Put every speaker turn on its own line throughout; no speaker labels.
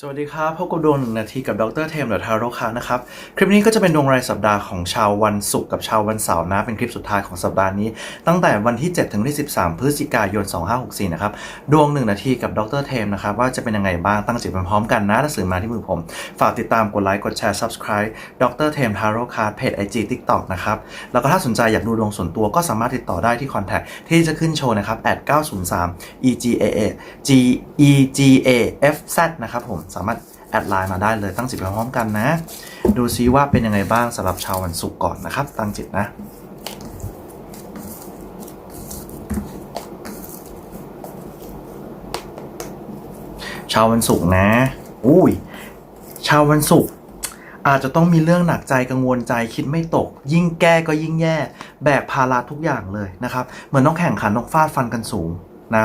สวัสดีครับพบกับดวงหนึ่งนาทีกับดรเทมเดอะทาโร่คานะครับ คลิปนี้ก็จะเป็นดวงรายสัปดาห์ของชาววันศุกร์กับชาววันเสาร์นะ เป็นคลิปสุดท้ายของสัปดาห์นี้ ตั้งแต่วันที่ 7 ถึงที่ 13 พฤศจิกายน 2564 นะครับ ดวงหนึ่งนาทีกับดรเทมนะครับ ว่าจะเป็นยังไงบ้างตั้งจิตพร้อมกันนะถ้าสื่อมาที่มือผม ฝากติดตามกดไลค์กดแชร์ subscribe ดรเทมทาโร่คาเพจ IG TikTok นะครับแล้วก็ถ้าสนใจอยากดูดวงส่วนตัวก็สามารถติดต่อได้ที่ contact ที่จะขึ้นโชว์นะครับ 903 EGA G EGAFZ นะครับผมสามารถแอดไลน์มาได้เลยตั้งจิตไปพร้อมกันนะ ดูซิว่าเป็นยังไงบ้างสำหรับชาววันศุกร์ก่อนนะครับ ตั้งจิตนะชาววันศุกร์นะ อุ้ย ชาววันศุกร์อาจจะต้องมีเรื่องหนักใจกังวลใจคิดไม่ตก ยิ่งแก้ก็ยิ่งแย่ แบกภาระทุกอย่างเลยนะครับ เหมือนต้องแข่งขันต้องฟาดฟันกันสูง นะ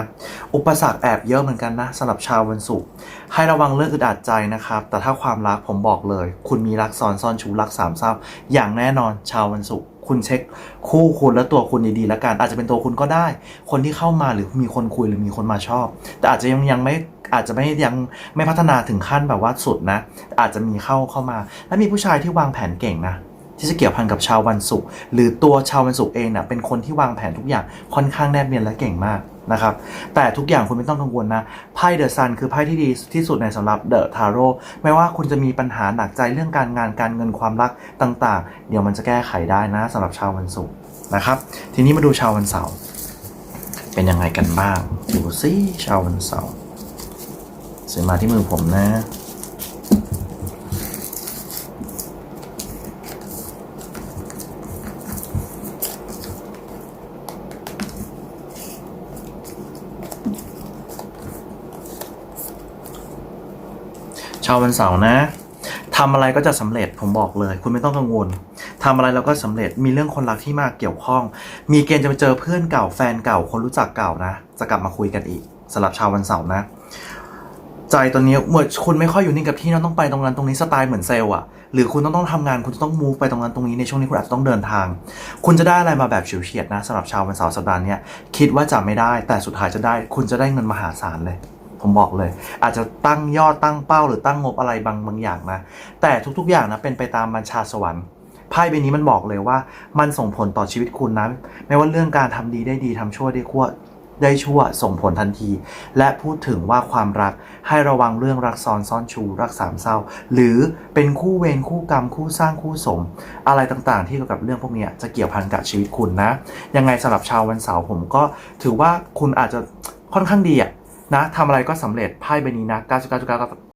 อุปสรรคแอบเยอะเหมือนกันนะสำหรับชาววันศุกร์ให้ระวังเรื่องอึดอัดใจนะครับ แต่ถ้าความรักผมบอกเลย คุณมีรักซ้อนซ่อนชูรักสามเศร้าอย่างแน่นอนชาววันศุกร์คุณเช็คคู่คุณและตัวคุณดีๆแล้วกันอาจจะเป็นตัวคุณก็ได้ คนที่เข้ามาหรือมีคนคุยหรือมีคนมาชอบ แต่อาจจะยังยังไม่อาจจะไม่ยังไม่พัฒนาถึงขั้นแบบว่าสุดนะ อาจจะมีเข้าเข้ามา และมีผู้ชายที่วางแผนเก่งนะ ที่จะเกี่ยวพันกับชาววันศุกร์หรือตัวชาววันศุกร์เองเนะ่ะเป็นคนที่วางแผนทุกอย่างค่อนข้างแนบเนียนและเก่งมากนะครับแต่ทุกอย่างคุณไม่ต้องกังวลนะไพ่เดอะซันคือไพ่ที่ดีที่สุดในสำหรับเดอะทาโร่ไม่ว่าคุณจะมีปัญหาหนักใจเรื่องการงานการเงินความรักต่าง ๆ เดี๋ยวมันจะแก้ไขได้นะสำหรับชาววันศุกร์นะครับ ทีนี้มาดูชาววันเสาร์เป็นยังไงกันบ้าง ดูซิชาววันเสาร์ซื้อมาที่มือผมนะ ชาววันเสาร์นะทำอะไรก็จะสำเร็จผมบอกเลย คุณไม่ต้องกังวลทำอะไรเราก็สำเร็จมีเรื่องคนรักที่มาเกี่ยวข้อง มีเกณฑ์จะไปเจอเพื่อนเก่าแฟนเก่าคนรู้จักเก่านะ จะกลับมาคุยกันอีกสำหรับชาววันเสาร์นะ ใจตอนนี้เหมือนคุณไม่ค่อยอยู่นิ่งกับที่นะต้องไปตรงนั้นตรงนี้สไตล์เหมือนเซลล์อะหรือคุณต้องต้องทำงานคุณจะต้องมูฟไปตรงนั้นตรงนี้ในช่วงนี้คุณอาจจะต้องเดินทาง คุณจะได้อะไรมาแบบเฉียวเฉียดนะสำหรับชาววันเสาร์สัปดาห์นี้คิดว่าจะไม่ได้ แต่สุดท้ายจะได้ คุณจะได้เงินมหาศาลเลย ผมบอกเลย อาจจะตั้งยอดตั้งเป้า หรือตั้งงบอะไรบางบางอย่างนะ แต่ทุกๆอย่างนะเป็นไปตามบัญชาสวรรค์ไพ่ใบนี้มันบอกเลยว่า มันส่งผลต่อชีวิตคุณนะไม่ว่าเรื่องการทำดีได้ดีทำชั่วได้ขั้วได้ชั่วส่งผลทันที และพูดถึงว่าความรักให้ระวังเรื่องรักซ้อนซ่อนชูรักสามเศร้า หรือเป็นคู่เวรคู่กรรม คู่สร้างคู่สม อะไรต่างๆ ที่เกี่ยวกับเรื่องพวกนี้จะเกี่ยวพันกับชีวิตคุณนะ ยังไงสำหรับชาววันเสาร์ผมก็ถือว่าคุณอาจจะค่อนข้างดีอะ นะทำอะไรก็สำเร็จไพ่ใบนี้นะ 99.9